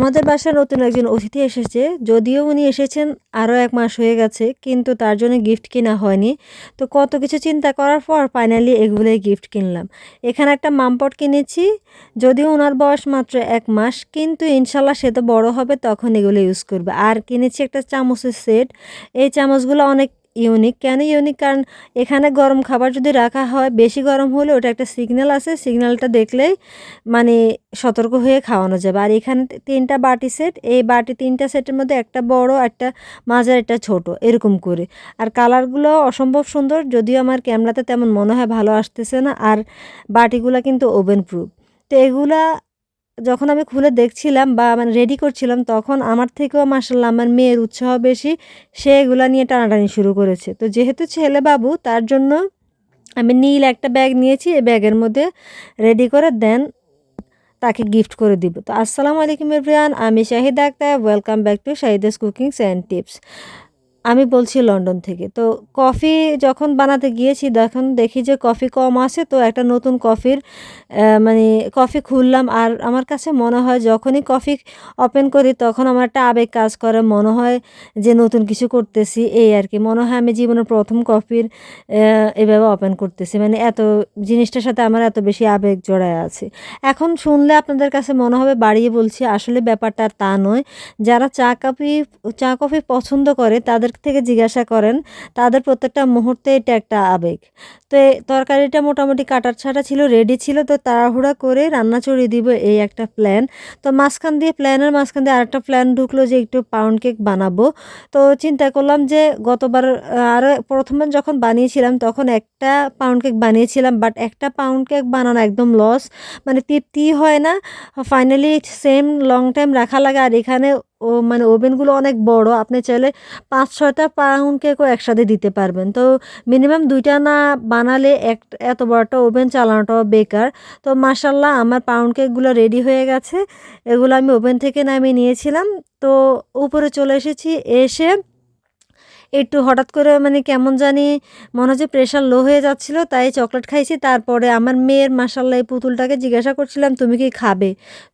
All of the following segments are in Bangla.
আমাদের বাসায় নতুন একজন অতিথি এসেছে, যদিও উনি এসেছেন আরও এক মাস হয়ে গেছে, কিন্তু তার জন্য গিফট কেনা হয়নি। তো কত কিছু চিন্তা করার পর ফাইনালি এগুলোই গিফট কিনলাম। এখানে একটা মামপট কিনেছি, যদিও ওনার বয়স মাত্র এক মাস, কিন্তু ইনশাল্লাহ সে তো বড়ো হবে, তখন এগুলো ইউজ করবে। আর কিনেছি একটা চামচের সেট এই চামচগুলো অনেক ইউনিক কেন ইউনিক কারণ এখানে গরম খাবার যদি রাখা হয়, বেশি গরম হলে ওটা একটা সিগন্যাল আছে সিগন্যালটা দেখলেই মানে সতর্ক হয়ে খাওয়ানো যাবে। আর এখানে তিনটা বাটি সেট এই বাটি তিনটা সেটের মধ্যে একটা বড়, একটা মাঝার, একটা ছোট, এরকম করে। আর কালারগুলো অসম্ভব সুন্দর, যদিও আমার ক্যামেরাতে তেমন মনে হয় ভালো আসতেছে না, আর বাটিগুলো কিন্তু ওভেন প্রুফ তো এগুলা যখন আমি খুলে দেখছিলাম বা মানে রেডি করছিলাম, তখন আমার থেকেও মাসাল্লাহ আমার মেয়ের উৎসাহ বেশি। সে এগুলা নিয়ে টানাটানি শুরু করেছে। তো যেহেতু ছেলে বাবু, তার জন্য আমি নীল একটা ব্যাগ নিয়েছি, এই ব্যাগের মধ্যে রেডি করে দেন, তাকে গিফট করে দিব। তো আসসালামু আলাইকুম এভরিওয়ান আমি Shahida Akhtar welcome back to Shahida's cookings and tips আমি বলছি লন্ডন থেকে। তো কফি যখন বানাতে গিয়েছি, তখন দেখি যে কফি কম আছে, তো একটা নতুন কফির মানে কফি খুললাম। আর আমার কাছে মনে হয় যখনই কফি ওপেন করি, তখন আমার একটা আবেগ কাজ করে, মনে হয় যে নতুন কিছু করতেছি, এই আর কি। মনে হয় আমি জীবনের প্রথম কফির এভাবে ওপেন করতেছি। মানে এত জিনিসটার সাথে আমার এত বেশি আবেগ জড়ায় আছে। এখন শুনলে আপনাদের কাছে মনে হবে, বাড়িয়ে বলছি, আসলে ব্যাপারটা তা নয়। যারা চা কফি চা কফি পছন্দ করে, তাদের থেকে জিজ্ঞাসা করেন, তাদের প্রত্যেকটা মুহূর্তে এটা একটা আবেগ। তো তরকারিটা মোটামুটি কাটার ছাটা ছিল রেডি ছিল, তো তাড়াহুড়া করে রান্না চড়িয়ে দিব এই একটা প্ল্যান তো মাঝখান দিয়ে প্ল্যানের মাঝখান দিয়ে আরেকটা প্ল্যান ঢুকলো যে একটু পাউন্ড কেক বানাবো। তো চিন্তা করলাম যে গতবার, আর প্রথমে যখন বানিয়েছিলাম তখন একটা পাউন্ড কেক বানিয়েছিলাম বাট একটা পাউন্ড কেক বানানো একদম লস মানে তৃপ্তি হয় না। ফাইনালি সেম লং টাইম রাখা লাগে, আর এখানে ও মানে ওভেনগুলো অনেক বড়, আপনি চাইলে পাঁচ ছয়টা পাউন্ড কেকও একসাথে দিতে পারবেন। তো মিনিমাম দুইটা না বানালে এক, এত বড়টা ওভেন চালানোটাও বেকার। তো মাসাল্লাহ আমার পাউন্ড কেকগুলো রেডি হয়ে গেছে। এগুলো আমি ওভেন থেকে নামিয়ে নিয়েছিলাম। তো উপরে চলে এসেছি, এসে একটু হঠাৎ করে মানে কেমন জানি মনে হচ্ছে প্রেশার লো হয়ে যাচ্ছিল, তাই চকলেট খাইছি। তারপরে আমার মেয়ের মাসাল্লাহ এই পুতুলটাকে জিজ্ঞাসা করছিলাম, তুমি কি খাবে?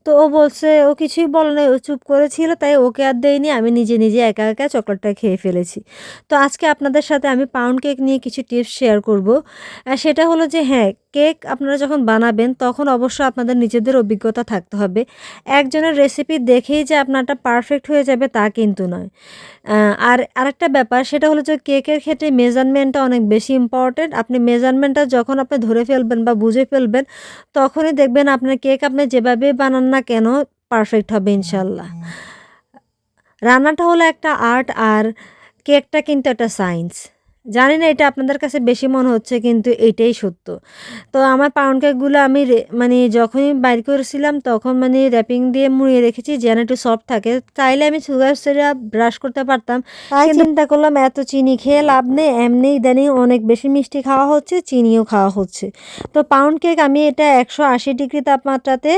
তো ও বলছে, ও কিছুই বলে না ও চুপ করেছিল, তাই ওকে আর দেয়নি আমি নিজে নিজে একা একা চকলেটটা খেয়ে ফেলেছি। তো আজকে আপনাদের সাথে আমি পাউন্ড কেক নিয়ে কিছু টিপস শেয়ার করব। সেটা হলো যে হ্যাঁ কেক আপনারা যখন বানাবেন, তখন অবশ্য আপনাদের নিজেদের অভিজ্ঞতা থাকতে হবে। একজনের রেসিপি দেখেই যে আপনারটা পারফেক্ট হয়ে যাবে তা কিন্তু নয়। আর আরেকটা ব্যাপার, সেটা হলো যে কেকের ক্ষেত্রে মেজারমেন্টটা অনেক বেশি ইম্পর্টেন্ট আপনি মেজারমেন্টটা যখন আপনি ধরে ফেলবেন বা বুঝে ফেলবেন, তখনই দেখবেন আপনার কেক আপনি যেভাবে বানান না কেন পারফেক্ট হবে ইনশাল্লাহ রান্নাটা হলো একটা আর্ট আর কেকটা কিন্তু একটা সায়েন্স জানি না এটা আপনাদের কাছে বেশি মনে হচ্ছে কিন্তু এটাই সত্য। তো আমার পাউন্ড কেকগুলো আমি মানে যখনই বাইর করেছিলাম তখন মানে র্যাপিং দিয়ে মুড়িয়ে রেখেছি যেন একটু সফট থাকে। চাইলে আমি সুগার সিরাপ ব্রাশ করতে পারতাম তাই চিন্তা করলাম এত চিনি খেয়ে লাভ নেই এমনি ইদানিং অনেক বেশি মিষ্টি খাওয়া হচ্ছে চিনিও খাওয়া হচ্ছে। তো পাউন্ড কেক আমি এটা একশো আশি ডিগ্রি তাপমাত্রাতে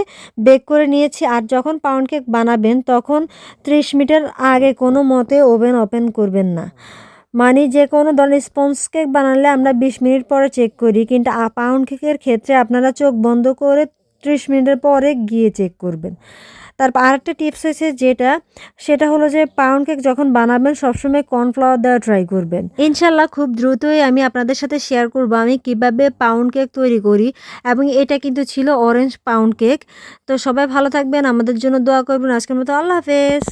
বেক করে নিয়েছি আর যখন পাউন্ড কেক বানাবেন তখন ত্রিশ মিটার আগে কোনো মতে ওভেন ওপেন করবেন না। মানে যে কোনো ধরনের স্পঞ্জ কেক বানালে আমরা বিশ মিনিট পরে চেক করি, কিন্তু পাউন্ড কেকের ক্ষেত্রে আপনারা চোখ বন্ধ করে ত্রিশ মিনিটের পরে গিয়ে চেক করবেন। তারপর আরেকটা টিপস আছে যেটা, সেটা হলো যে পাউন্ড কেক যখন বানাবেন সবসময় কর্নফ্লাওয়ার দেওয়া ট্রাই করবেন। ইনশাল্লাহ খুব দ্রুতই আমি আপনাদের সাথে শেয়ার করব আমি কীভাবে পাউন্ড কেক তৈরি করি, এবং এটা কিন্তু ছিল অরেঞ্জ পাউন্ড কেক তো সবাই ভালো থাকবেন, আমাদের জন্য দোয়া করবেন। আজকের মতো আল্লাহ হাফেজ।